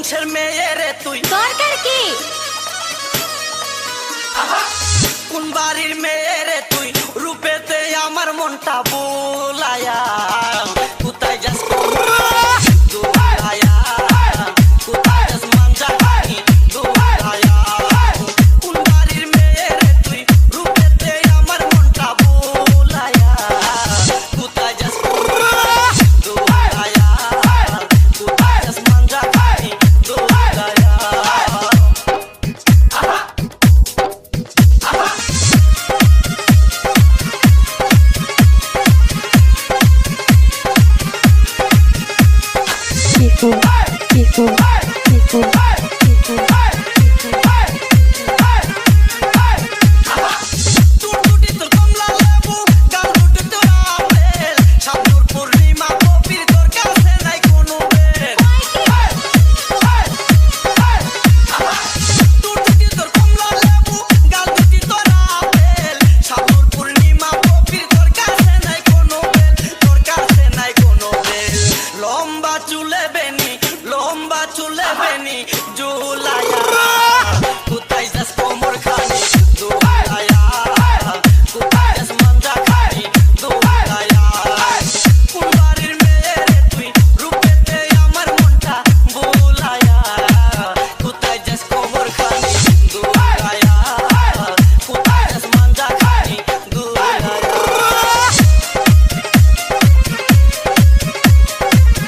বংশের মেয়ে রে তুই? দরকার কি? কোন বাড়ির মেয়ে canta bolaya. People, people, people. ঝুলে ফেনি ঝুলাইয়া